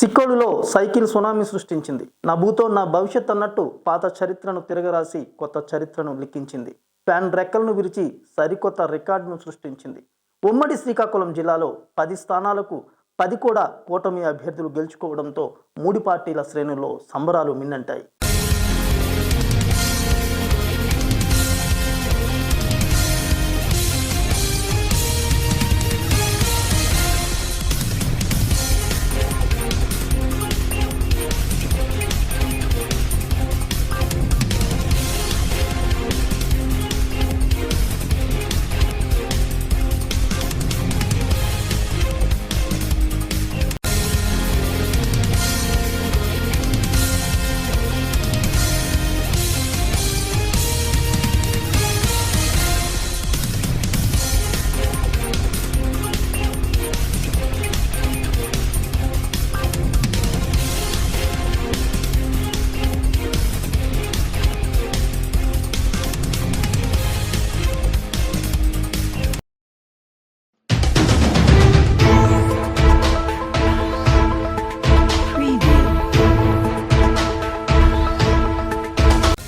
సిక్కోలులో cycle tsunami సృష్టించింది. నా భూతో నా భవిష్యత్ అన్నట్టు పాత చరిత్రను తిరగరాసి కొత్త చరిత్రను లిఖించింది. ఫ్యాన్ రెక్కలను విరిచి సరికొత్త రికార్డును సృష్టించింది. ఉమ్మడి శ్రీకాకుళం జిల్లాలో పది స్థానాలకు పది కూడా కూటమి అభ్యర్థులు గెలుచుకోవడంతో మూడు పార్టీల శ్రేణుల్లో సంబరాలు మిన్నంటాయి.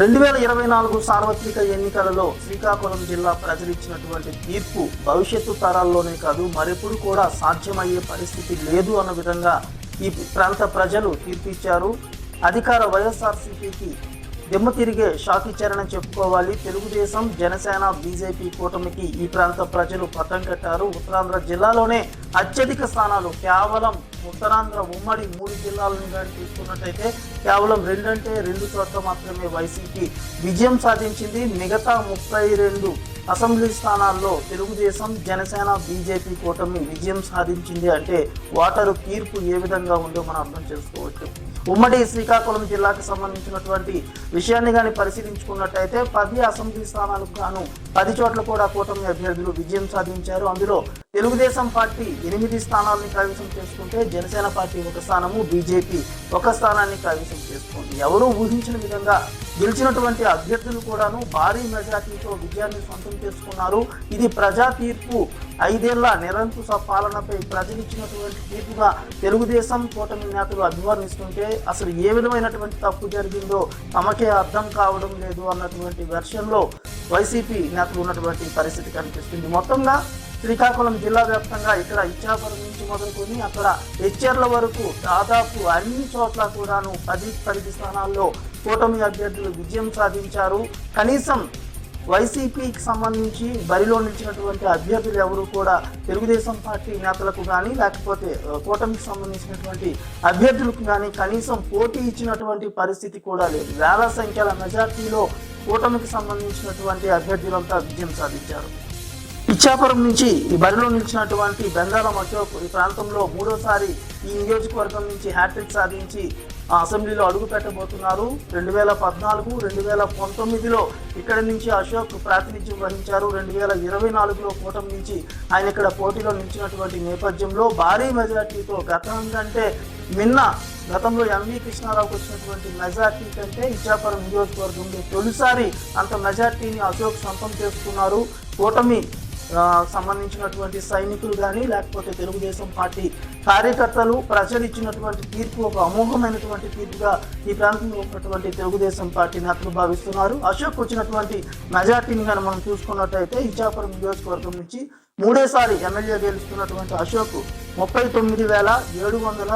రెండు వేల ఇరవై నాలుగు సార్వత్రిక ఎన్నికలలో శ్రీకాకుళం జిల్లా ప్రజలు ఇచ్చినటువంటి తీర్పు భవిష్యత్తు తరాల్లోనే కాదు మరెప్పుడు కూడా సాధ్యమయ్యే పరిస్థితి లేదు అన్న విధంగా ఈ ప్రాంత ప్రజలు తీర్పిచ్చారు. అధికార వైఎస్ఆర్సీపీకి దిమ్మ తిరిగే షాక్ ఇచ్చారని చెప్పుకోవాలి. తెలుగుదేశం జనసేన బీజేపీ కూటమికి ఈ ప్రాంత ప్రజలు పట్టం కట్టారు ఉత్తరాంధ్ర జిల్లాలోనే అత్యధిక స్థానాలు కేవలం ఉత్తరాంధ్ర ఉమ్మడి మూడు జిల్లాలను కానీ తీసుకున్నట్టయితే కేవలం రెండంటే రెండు చోట్ల మాత్రమే వైసీపీ విజయం సాధించింది. మిగతా ముప్పై రెండు అసెంబ్లీ స్థానాల్లో తెలుగుదేశం జనసేన బీజేపీ కూటమి విజయం సాధించింది అంటే ఓటరు తీర్పు ఏ విధంగా ఉందో మనం అర్థం చేసుకోవచ్చు. ఉమ్మడి శ్రీకాకుళం జిల్లాకు సంబంధించినటువంటి విషయాన్ని కానీ పరిశీలించుకున్నట్టయితే పది అసెంబ్లీ స్థానాలకు గాను పది చోట్ల కూడా కూటమి అభ్యర్థులు విజయం సాధించారు. అందులో తెలుగుదేశం పార్టీ ఎనిమిది స్థానాలని కైవసం చేసుకుంటే జనసేన పార్టీ ఒక స్థానము బీజేపీ ఒక స్థానాన్ని కైవసం చేసుకుంది. ఎవరూ ఊహించిన విధంగా గెలిచినటువంటి అభ్యర్థులు కూడాను భారీ మెజార్టీతో విజయాన్ని సొంతం చేసుకున్నారు. ఇది ప్రజా తీర్పు ఐదేళ్ళ నిరంకుశ పాలనపై ప్రజలు ఇచ్చినటువంటి తీర్పుగా తెలుగుదేశం కూటమి నేతలు అభివర్ణిస్తుంటే అసలు ఏ విధమైనటువంటి తప్పు జరిగిందో తమకే అర్థం కావడం లేదు అన్నటువంటి వెర్షన్లో వైసీపీ నేతలు ఉన్నటువంటి పరిస్థితి కనిపిస్తుంది. మొత్తంగా శ్రీకాకుళం జిల్లా వ్యాప్తంగా ఇక్కడ ఇచ్చాపురం నుంచి మొదలుకొని అక్కడ హెచ్ఎర్ల వరకు దాదాపు అన్ని చోట్ల కూడాను పది పది స్థానాల్లో కూటమి అభ్యర్థులు విజయం సాధించారు. కనీసం వైసీపీకి సంబంధించి బరిలో నిలిచినటువంటి అభ్యర్థులు ఎవరు కూడా తెలుగుదేశం పార్టీ నేతలకు కానీ లేకపోతే కూటమికి సంబంధించినటువంటి అభ్యర్థులకు కానీ కనీసం పోటీ ఇచ్చినటువంటి పరిస్థితి కూడా లేదు. వేల సంఖ్యల మెజార్టీలో కూటమికి సంబంధించినటువంటి అభ్యర్థులంతా విజయం సాధించారు. ఇచ్చాపురం నుంచి ఈ బరిలో నిలిచినటువంటి బెంగాళం అశోక్ ఈ ప్రాంతంలో మూడోసారి ఈ నియోజకవర్గం నుంచి హ్యాట్రిక్ సాధించి ఆ అసెంబ్లీలో అడుగు పెట్టబోతున్నారు. రెండు వేల పద్నాలుగు రెండు వేల పంతొమ్మిదిలో ఇక్కడి నుంచి అశోక్ ప్రాతినిధ్యం వహించారు. రెండు వేల ఇరవై నాలుగులో కూటమి నుంచి ఆయన ఇక్కడ పోటీలో నిలిచినటువంటి నేపథ్యంలో భారీ మెజార్టీతో గతం కంటే నిన్న గతంలో ఎంవి కృష్ణారావుకు వచ్చినటువంటి మెజార్టీ కంటే ఇచ్చాపురం నియోజకవర్గంలో తొలిసారి అంత మెజార్టీని అశోక్ సొంతం చేసుకున్నారు. కూటమి సంబంధించినటువంటి సైనికులు కానీ లేకపోతే తెలుగుదేశం పార్టీ కార్యకర్తలు ప్రజలు ఇచ్చినటువంటి తీర్పు ఒక అమోఘమైనటువంటి తీర్పుగా ఈ ప్రాంతంలో ఉన్నటువంటి తెలుగుదేశం పార్టీ నేతలు భావిస్తున్నారు. అశోక్ వచ్చినటువంటి మెజార్టీని కానీ మనం చూసుకున్నట్టయితే ఇచ్చాపురం నియోజకవర్గం నుంచి మూడేసారి ఎమ్మెల్యే గెలుస్తున్నటువంటి అశోక్ ముప్పై తొమ్మిది వేల ఏడు వందల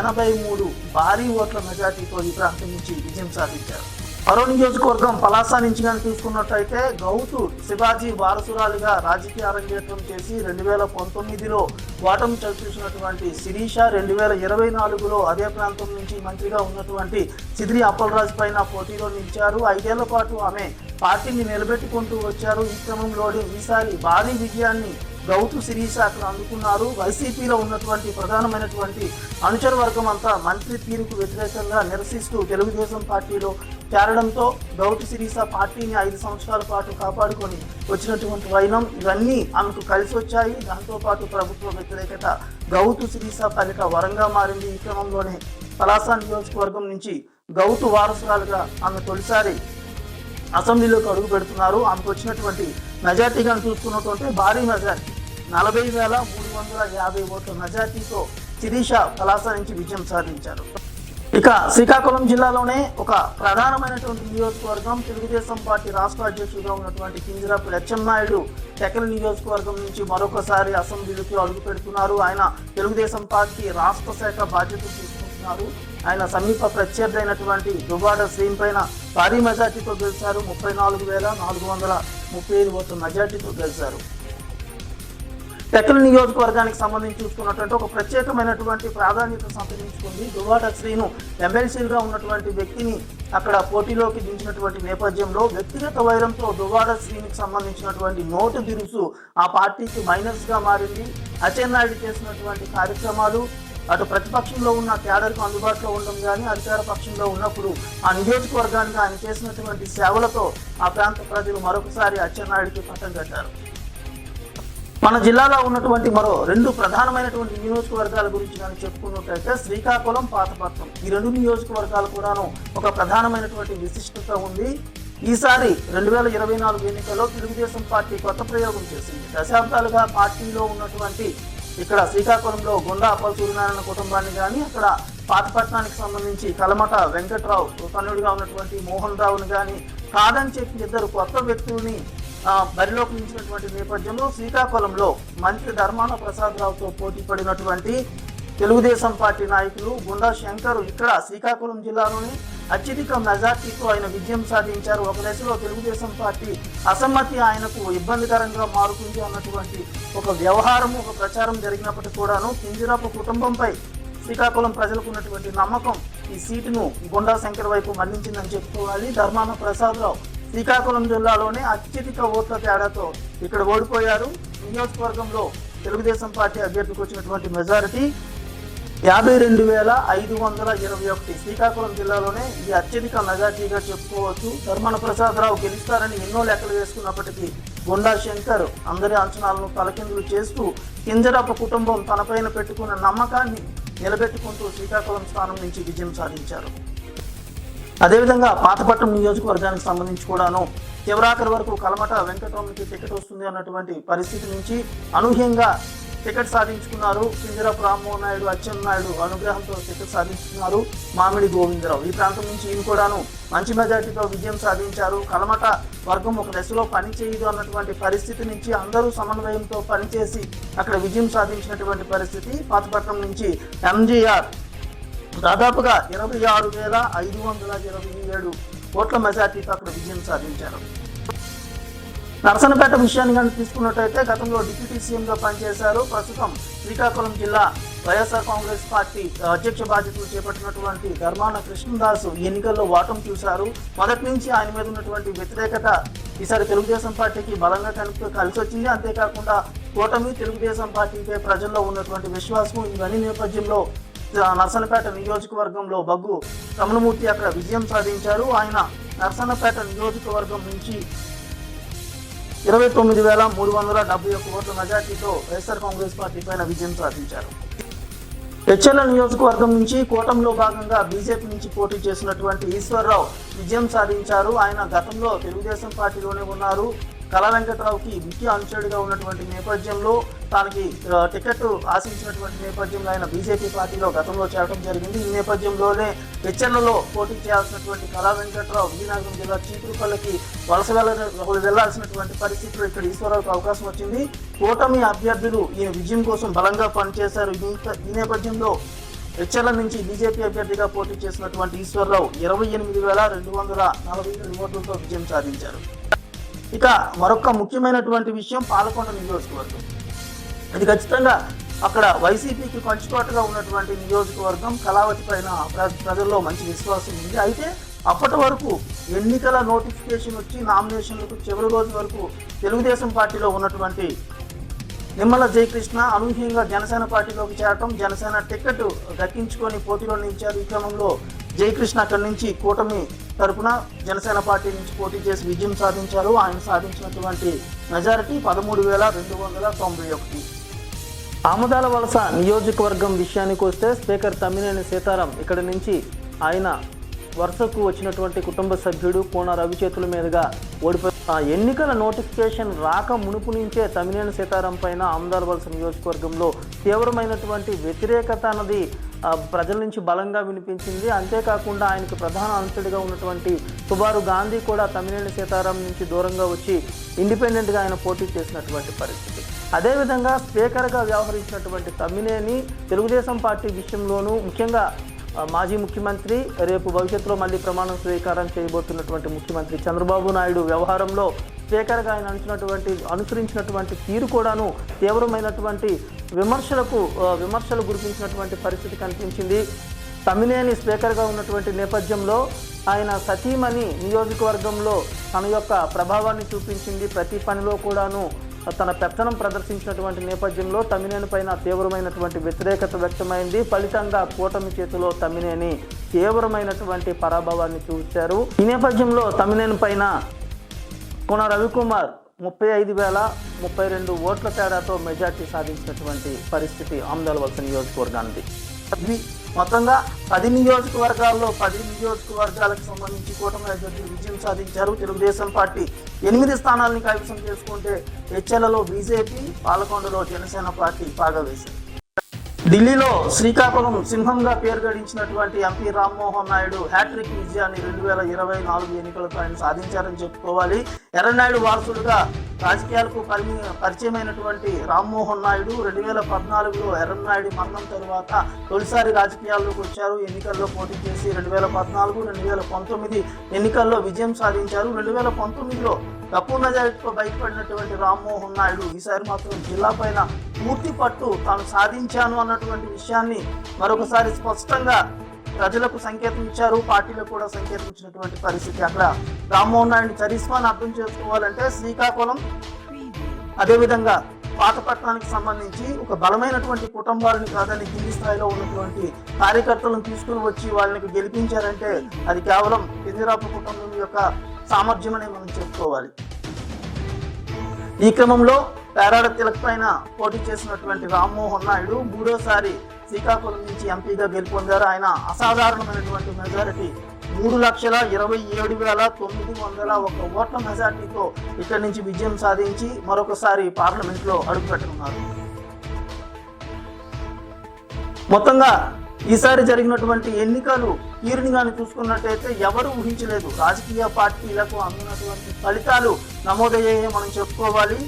ఎనభై మూడు భారీ ఓట్ల మెజార్టీతో ఈ ప్రాంతం నుంచి విజయం సాధించారు. మరో నియోజకవర్గం పలాస నుంచి కానీ చూసుకున్నట్టయితే గౌతు శివాజీ వారసురాలిగా రాజకీయ అరంగేట్రం చేసి రెండు వేల పంతొమ్మిదిలో వాటం చవిచూసినటువంటి శిరీష రెండు వేల ఇరవై నాలుగులో అదే ప్రాంతం నుంచి మంత్రిగా ఉన్నటువంటి సిద్రి అప్పలరాజు పైన పోటీలో నిలిచారు. ఐదేళ్ళ పాటు ఆమె పార్టీని నిలబెట్టుకుంటూ వచ్చారు. ఈ క్రమంలోనే ఈసారి భారీ విజయాన్ని గౌతు శిరీష అక్కడ అందుకున్నారు. వైసీపీలో ఉన్నటువంటి ప్రధానమైనటువంటి అనుచర వర్గం అంతా మంత్రి తీరుకు వ్యతిరేకంగా నిరసిస్తూ తెలుగుదేశం పార్టీలో చేరడంతో గౌతు సిరీస పార్టీని ఐదు సంవత్సరాల పాటు కాపాడుకొని వచ్చినటువంటి వైనం ఇవన్నీ ఆమెకు కలిసి వచ్చాయి. దాంతోపాటు ప్రభుత్వ వ్యతిరేకత గౌతు సిరీస పలిక వరంగా మారింది. ఈ క్రమంలోనే పలాస నియోజకవర్గం నుంచి గౌతు వారసురాలుగా ఆమె తొలిసారి అసెంబ్లీలోకి అడుగు పెడుతున్నారు. ఆమెకు వచ్చినటువంటి మెజార్టీగా చూసుకున్నటువంటి భారీ మెజార్టీ. నలభై వేల మూడు వందల యాభై ఓట్ల మెజార్టీతో శిరీష పలాస నుంచి విజయం సాధించారు. ఇక శ్రీకాకుళం జిల్లాలోనే ఒక ప్రధానమైనటువంటి నియోజకవర్గం. తెలుగుదేశం పార్టీ రాష్ట్ర అధ్యక్షుడిగా ఉన్నటువంటి కింజరాపు లక్ష్మణాయుడు టెకల్ నియోజకవర్గం నుంచి మరొకసారి అసెంబ్లీకి అడుగు పెడుతున్నారు. ఆయన తెలుగుదేశం పార్టీ రాష్ట్ర శాఖ బాధ్యతలు తీసుకుంటున్నారు. ఆయన సమీప ప్రత్యర్థి అయినటువంటి దుబాడ శ్రీన్ పైన భారీ మెజార్టీతో గెలిచారు. ముప్పై నాలుగు వేల నాలుగు వందల ముప్పై ఐదు ఓట్ల మెజార్టీతో గెలిచారు. టెక్కల నియోజకవర్గానికి సంబంధించి చూసుకున్నటువంటి ఒక ప్రత్యేకమైనటువంటి ప్రాధాన్యత సంతరించుకుంది. దువాడ శ్రీను ఎమ్మెల్సీలుగా ఉన్నటువంటి వ్యక్తిని అక్కడ పోటీలోకి దించినటువంటి నేపథ్యంలో వ్యక్తిగత వైరంతో దువాడ శ్రీనికి సంబంధించినటువంటి నోటు దిరుసు ఆ పార్టీకి మైనస్గా మారింది. అచ్చెన్నాయుడు చేసినటువంటి కార్యక్రమాలు అటు ప్రతిపక్షంలో ఉన్న క్యాడర్కు అందుబాటులో ఉండడం కానీ అధికార పక్షంలో ఉన్నప్పుడు ఆ నియోజకవర్గానికి ఆయన చేసినటువంటి సేవలతో ఆ ప్రాంత ప్రజలు మరొకసారి అచ్చెన్నాయుడికి పట్టం కట్టారు. మన జిల్లాలో ఉన్నటువంటి మరో రెండు ప్రధానమైనటువంటి నియోజకవర్గాల గురించి నేను చెప్పుకున్నట్లయితే శ్రీకాకుళం పాతపట్నం. ఈ రెండు నియోజకవర్గాలు కూడాను ఒక ప్రధానమైనటువంటి విశిష్టత ఉంది. ఈసారి రెండు వేల ఇరవై నాలుగు ఎన్నికల్లో తెలుగుదేశం పార్టీ కొత్త ప్రయోగం చేసింది. దశాబ్దాలుగా పార్టీలో ఉన్నటువంటి ఇక్కడ శ్రీకాకుళంలో గుండా అప్పల సూర్యనారాయణ కుటుంబాన్ని కానీ అక్కడ పాతపట్నానికి సంబంధించి కలమట వెంకట్రావు తనుడిగా ఉన్నటువంటి మోహన్ రావుని కానీ కాదని చెప్పి ఇద్దరు కొత్త వ్యక్తుల్ని బరిలోకి నిలిచినటువంటి నేపథ్యంలో శ్రీకాకుళంలో మంత్రి ధర్మాన ప్రసాదరావుతో పోటీ పడినటువంటి తెలుగుదేశం పార్టీ నాయకులు గుండా శంకర్ ఇక్కడ శ్రీకాకుళం జిల్లాలోని అత్యధిక మెజార్టీతో ఆయన విజయం సాధించారు. ఒక దశలో తెలుగుదేశం పార్టీ అసమ్మతి ఆయనకు ఇబ్బందికరంగా మారుతుంది అన్నటువంటి ఒక వ్యవహారం ఒక ప్రచారం జరిగినప్పటికీ కూడాను కింజరాపు కుటుంబంపై శ్రీకాకుళం ప్రజలకు ఉన్నటువంటి నమ్మకం ఈ సీటును గుండా శంకర్ వైపు మళ్ళించిందని చెప్పుకోవాలి. ధర్మాన ప్రసాదరావు శ్రీకాకుళం జిల్లాలోనే అత్యధిక ఓట్ల తేడాతో ఇక్కడ ఓడిపోయారు. నియోజకవర్గంలో తెలుగుదేశం పార్టీ అభ్యర్థికి వచ్చినటువంటి మెజారిటీ యాభై రెండు వేల ఐదు వందల ఇరవై ఒకటి. శ్రీకాకుళం జిల్లాలోనే ఇది అత్యధిక మెజార్టీగా చెప్పుకోవచ్చు. ధర్మన ప్రసాదరావు గెలుస్తారని ఎన్నో లెక్కలు వేసుకున్నప్పటికీ గుండా శంకర్ అందరి అంచనాలను తలకిందులు చేస్తూ కింజరప్ప కుటుంబం తనపైన పెట్టుకున్న నమ్మకాన్ని నిలబెట్టుకుంటూ శ్రీకాకుళం స్థానం నుంచి విజయం సాధించారు. అదేవిధంగా పాతపట్నం నియోజకవర్గానికి సంబంధించి కూడాను చివరాఖరి వరకు కలమట వెంకటరామకి టికెట్ వస్తుంది అన్నటువంటి పరిస్థితి నుంచి అనూహ్యంగా టికెట్ సాధించుకున్నారు. కింజరపు రామ్మోహన్ నాయుడు అచ్చెన్నాయుడు అనుగ్రహంతో టికెట్ సాధించుకున్నారు మామిడి గోవిందరావు. ఈ ప్రాంతం నుంచి ఈయన కూడాను మంచి మెజార్టీతో విజయం సాధించారు. కలమట వర్గం ఒక దశలో పనిచేయదు అన్నటువంటి పరిస్థితి నుంచి అందరూ సమన్వయంతో పనిచేసి అక్కడ విజయం సాధించినటువంటి పరిస్థితి పాతపట్నం నుంచి ఎంజీఆర్ దాదాపుగా ఇరవై ఆరు వేల ఐదు వందల ఇరవై ఏడు ఓట్ల మెజార్టీతో అక్కడ విజయం సాధించారు. నరసనపేట విషయాన్ని కనుక తీసుకున్నట్టయితే గతంలో డిప్యూటీ సీఎంగా పనిచేశారు. ప్రస్తుతం శ్రీకాకుళం జిల్లా వైఎస్ఆర్ కాంగ్రెస్ పార్టీ అధ్యక్ష బాధ్యతలు చేపట్టినటువంటి ధర్మాన కృష్ణదాస్ ఎన్నికల్లో వాటం చూశారు. మొదటి నుంచి ఆయన మీద ఉన్నటువంటి వ్యతిరేకత ఈసారి తెలుగుదేశం పార్టీకి బలంగా కనుక కలిసి వచ్చింది అంతేకాకుండా కూటమి తెలుగుదేశం పార్టీపై ప్రజల్లో ఉన్నటువంటి విశ్వాసం ఇవన్నీ నేపథ్యంలో నర్సనపేట నియోజకవర్గంలో బగ్గు రమణమూర్తి అక్కడ విజయం సాధించారు. ఆయన నర్సన్నపేట నియోజకవర్గం నుంచి ఇరవై తొమ్మిది వేల మూడు వందల డెబ్బై ఒక్క ఓట్ల మెజార్టీతో వైఎస్ఆర్ కాంగ్రెస్ పార్టీ పైన విజయం సాధించారు. హెచ్ఎల్ నియోజకవర్గం నుంచి కూటమిలో భాగంగా బీజేపీ నుంచి పోటీ చేసినటువంటి ఈశ్వర్రావు విజయం సాధించారు. ఆయన గతంలో తెలుగుదేశం పార్టీలోనే ఉన్నారు. కళా వెంకట్రావుకి ముఖ్య అనుచరుడిగా ఉన్నటువంటి నేపథ్యంలో తనకి టికెట్ ఆశించినటువంటి నేపథ్యంలో ఆయన బీజేపీ పార్టీలో గతంలో చేరడం జరిగింది. ఈ నేపథ్యంలోనే హెచ్ఎల్లలో పోటీ చేయాల్సినటువంటి కళా వెంకట్రావు విజయనగరం జిల్లా చీపురుపల్లికి వలస వెళ్ళాల్సినటువంటి పరిస్థితిలో ఇక్కడ ఈశ్వరరావుకి అవకాశం వచ్చింది. కూటమి అభ్యర్థులు ఈయన విజయం కోసం బలంగా పనిచేశారు. ఈ ఈ నేపథ్యంలో హెచ్ఎల్ నుంచి బీజేపీ అభ్యర్థిగా పోటీ చేసినటువంటి ఈశ్వరరావు ఇరవై ఎనిమిది వేల రెండు వందల నలభై ఏడు ఓట్లతో విజయం సాధించారు. ఇక మరొక ముఖ్యమైనటువంటి విషయం పాలకొండ నియోజకవర్గం. ఇది ఖచ్చితంగా అక్కడ వైసీపీకి పంచుకోటగా ఉన్నటువంటి నియోజకవర్గం కళావతి పైన ప్రజల్లో మంచి విశ్వాసం ఉంది. అయితే అప్పటి వరకు ఎన్నికల నోటిఫికేషన్ వచ్చి నామినేషన్లకు చివరి రోజు వరకు తెలుగుదేశం పార్టీలో ఉన్నటువంటి నిమ్మల జయకృష్ణ అనూహ్యంగా జనసేన పార్టీలోకి చేరటం జనసేన టికెట్ దక్కించుకొని పోటీలో నిలిచారు ఈ క్రమంలో జయకృష్ణ అక్కడి నుంచి కూటమి తరపున జనసేన పార్టీ నుంచి పోటీ చేసి విజయం సాధించారు. ఆయన సాధించినటువంటి మెజారిటీ పదమూడు వేల రెండు వందల తొంభై ఒకటి. ఆముదాల వలస నియోజకవర్గం విషయానికి వస్తే స్పీకర్ తమ్మినేని సీతారాం ఇక్కడ నుంచి ఆయన వరుసకు వచ్చినటువంటి కుటుంబ సభ్యుడు కోన రవి చేతుల మీదుగా ఓడిపోయి ఎన్నికల నోటిఫికేషన్ రాక మునుపు నుంచే తమిళేని సీతారాం పైన ఆమ్దార్ వలస నియోజకవర్గంలో తీవ్రమైనటువంటి వ్యతిరేకత అన్నది ప్రజల నుంచి బలంగా వినిపించింది. అంతేకాకుండా ఆయనకు ప్రధాన అనుచరుడిగా ఉన్నటువంటి సుబారు గాంధీ కూడా తమిళేని సీతారాం నుంచి దూరంగా వచ్చి ఇండిపెండెంట్గా ఆయన పోటీ చేసినటువంటి పరిస్థితి. అదేవిధంగా స్పీకర్గా వ్యవహరించినటువంటి తమ్మినేని తెలుగుదేశం పార్టీ విషయంలోనూ ముఖ్యంగా మాజీ ముఖ్యమంత్రి రేపు భవిష్యత్తులో మళ్ళీ ప్రమాణం స్వీకారం చేయబోతున్నటువంటి ముఖ్యమంత్రి చంద్రబాబు నాయుడు వ్యవహారంలో స్పీకర్గా ఆయన అనుచినటువంటి అనుసరించినటువంటి తీరు కూడాను తీవ్రమైనటువంటి విమర్శలకు విమర్శలు గురిపించినటువంటి పరిస్థితి కనిపించింది. తమిళేని స్పీకర్గా ఉన్నటువంటి నేపథ్యంలో ఆయన సతీమణి నియోజకవర్గంలో తన యొక్క ప్రభావాన్ని చూపించింది. ప్రతి పనిలో కూడాను తన పెత్తనం ప్రదర్శించినటువంటి నేపథ్యంలో తమ్మినేని పైన తీవ్రమైనటువంటి వ్యతిరేకత వ్యక్తమైంది. ఫలితంగా కూటమి చేతిలో తమ్మినేని తీవ్రమైనటువంటి పరాభవాన్ని చూశారు. ఈ నేపథ్యంలో తమ్మినేని పైన కొన రవికుమార్ ముప్పై ఐదు వేల ముప్పై రెండు ఓట్ల తేడాతో మెజార్టీ సాధించినటువంటి పరిస్థితి ఆమ్దాల వలస నియోజకవర్గానికి మొత్తంగా పది నియోజకవర్గాల్లో పది నియోజకవర్గాలకు సంబంధించి కూటమి అభ్యర్థులు విజయం సాధించారు. తెలుగుదేశం పార్టీ ఎనిమిది స్థానాలను కైవసం చేసుకుంటే హెచ్ఎలలో బీజేపీ పాలకొండలో జనసేన పార్టీ పాగా వేశారు ఢిల్లీలో శ్రీకాకుళం సింహంగా పేరు గడించినటువంటి MP Rammohan Naidu hat trick విజయాన్ని రెండు వేల ఇరవై నాలుగు ఎన్నికలకు ఆయన సాధించారని చెప్పుకోవాలి. ఎర్రనాయుడు వారసుడుగా రాజకీయాలకు పరిమి పరిచయమైనటువంటి రామ్మోహన్ నాయుడు రెండు వేల పద్నాలుగులో ఎర్రనాయుడు మరణం తరువాత తొలిసారి రాజకీయాల్లోకి వచ్చారు. ఎన్నికల్లో పోటీ చేసి రెండు వేల పద్నాలుగు రెండు వేల పంతొమ్మిది ఎన్నికల్లో విజయం సాధించారు. రెండు వేల పంతొమ్మిదిలో తక్కువ మెజారిటీతో బయటపడినటువంటి రామ్మోహన్ నాయుడు ఈసారి మాత్రం జిల్లా పైన పూర్తి పట్టు తాను సాధించాను అన్నటువంటి విషయాన్ని మరొకసారి స్పష్టంగా ప్రజలకు సంకేతం ఇచ్చారు పార్టీలకు కూడా సంకేతం పరిస్థితి అక్కడ. రామ్మోహన్ నాయుడు చరిస్మాను అర్థం చేసుకోవాలంటే శ్రీకాకుళం అదేవిధంగా పాతపట్నానికి సంబంధించి ఒక బలమైనటువంటి కుటుంబాలను కాదని కింది స్థాయిలో ఉన్నటువంటి కార్యకర్తలను తీసుకుని వచ్చి వాళ్ళని గెలిపించారంటే అది కేవలం కిందిరాపు కుటుంబం యొక్క సామర్థ్యమని మనం చెప్పుకోవాలి. ఈ క్రమంలో పేరాడ తిలక్ పైన పోటీ చేసినటువంటి రామ్మోహన్ నాయుడు మూడోసారి శ్రీకాకుళం నుంచి ఎంపీగా గెలుపొందారు. ఆయన అసాధారణమైనటువంటి మెజారిటీ. మూడు లక్షల ఇరవై ఏడు వేల తొమ్మిది వందల ఒక ఓట్ల మెజార్టీతో ఇక్కడి నుంచి విజయం సాధించి మరొకసారి పార్లమెంట్లో అడుగుపెట్టనున్నారు మొత్తంగా ఈసారి జరిగినటువంటి ఎన్నికలు తీరుని కానీ చూసుకున్నట్టయితే ఎవరు ఊహించలేదు. రాజకీయ పార్టీలకు అందినటువంటి ఫలితాలు నమోదయ్యాయి మనం చెప్పుకోవాలి.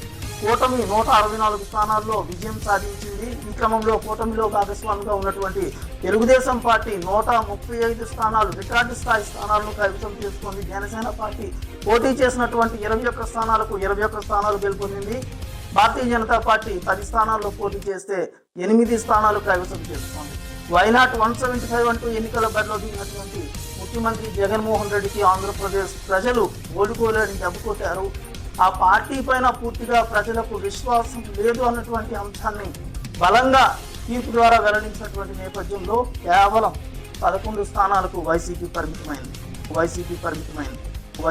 కూటమి నూట అరవై నాలుగు స్థానాల్లో విజయం సాధించింది. ఈ క్రమంలో కూటమిలో భాగస్వామిగా ఉన్నటువంటి తెలుగుదేశం పార్టీ నూట ముప్పై ఐదు స్థానాలు రికార్డు స్థాయి స్థానాలను కైవసం చేసుకుంది. జనసేన పార్టీ పోటీ చేసినటువంటి ఇరవై ఒక్క స్థానాలకు ఇరవై ఒక్క స్థానాలు గెలుపొందింది. భారతీయ జనతా పార్టీ పది స్థానాల్లో పోటీ చేస్తే ఎనిమిది స్థానాలు కైవసం చేసుకుంది. వైనాట్ వన్ సెవెంటీ ఫైవ్ అంటూ ఎన్నికల బరిలో దిగినటువంటి ముఖ్యమంత్రి జగన్మోహన్ రెడ్డికి ఆంధ్రప్రదేశ్ ప్రజలు ఓడిపోలేని దెబ్బ కొట్టారు. ఆ పార్టీ పైన పూర్తిగా ప్రజలకు విశ్వాసం లేదు అన్నటువంటి అంశాన్ని బలంగా తీర్పు ద్వారా వెల్లడించినటువంటి నేపథ్యంలో కేవలం పదకొండు స్థానాలకు వైసీపీ పరిమితమైంది. వైసీపీ పరిమితమైంది.